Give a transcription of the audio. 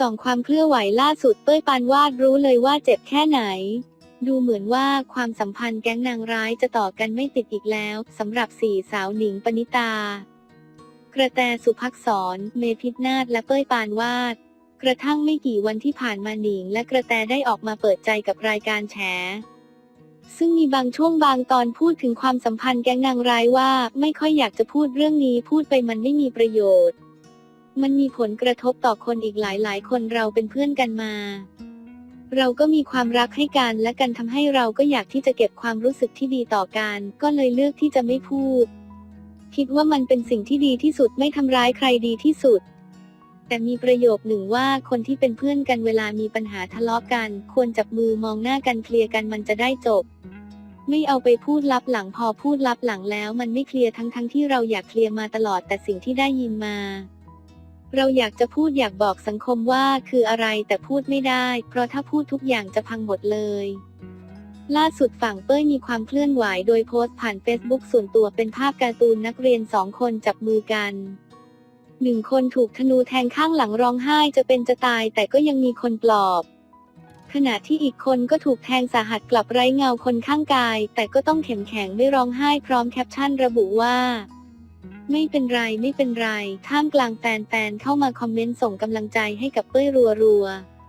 ส่องความเคลื่อนไหวล่าสุดเป้ยปานวาดรู้เลยว่าเจ็บแค่ไหน ดูเหมือนว่าความสัมพันธ์แก๊งนางร้ายจะต่อกันไม่ติดอีกแล้วสำหรับสี่สาวหนิงปณิตา กระแตสุภักษร เมพิษนาถและเป้ยปานวาด กระทั่งไม่กี่วันที่ผ่านมาหนิง และกระแตได้ออกมาเปิดใจกับรายการแฉซึ่งมีบางช่วงบางตอนพูดถึงความสัมพันธ์แก๊งนางร้ายว่า ไม่ค่อยอยากจะพูดเรื่องนี้พูดไปมันไม่มีประโยชน์ มันมีผลกระทบต่อคนอีกหลายหลายคนเราเป็นเพื่อนกันมา เราก็มีความรักให้กันและกันทำให้เราก็อยากที่จะเก็บความรู้สึกที่ดีต่อกัน ก็เลยเลือกที่จะไม่พูด คิดว่ามันเป็นสิ่งที่ดีที่สุดไม่ทำร้ายใครดีที่สุด แต่มีประโยคหนึ่งว่าคนที่เป็นเพื่อนกันเวลามีปัญหาทะเลาะกัน ควรจับมือมองหน้ากันเคลียร์กันมันจะได้จบ ไม่เอาไปพูดลับหลังพอพูดลับหลังแล้ว มันไม่เคลียร์ทั้งทั้งๆที่เราอยากเคลียร์มาตลอดแต่สิ่งที่ได้ยินมา เราอยากจะพูดอยากบอกสังคมว่าคืออะไรแต่พูดไม่ได้ เพราะถ้าพูดทุกอย่างจะพังหมดเลย ล่าสุดฝั่งเป้ยมีความเคลื่อนไหวโดยโพสต์ผ่านเฟซบุ๊กส่วนตัวเป็นภาพการ์ตูนนักเรียนสองคนจับมือกันหนึ่งคนถูกธนูแทงข้างหลังร้องไห้จะเป็นจะตายแต่ก็ยังมีคนปลอบ ขณะที่อีกคนก็ถูกแทงสาหัสกลับไร้เงาคนข้างกาย แต่ก็ต้องเข้มแข็งไม่ร้องไห้พร้อมแคปชั่นระบุว่า ไม่เป็นไรไม่เป็นไร ท่ามกลางแฟนๆเข้ามาคอมเมนต์ส่งกำลังใจให้กับเป้ยรัวๆ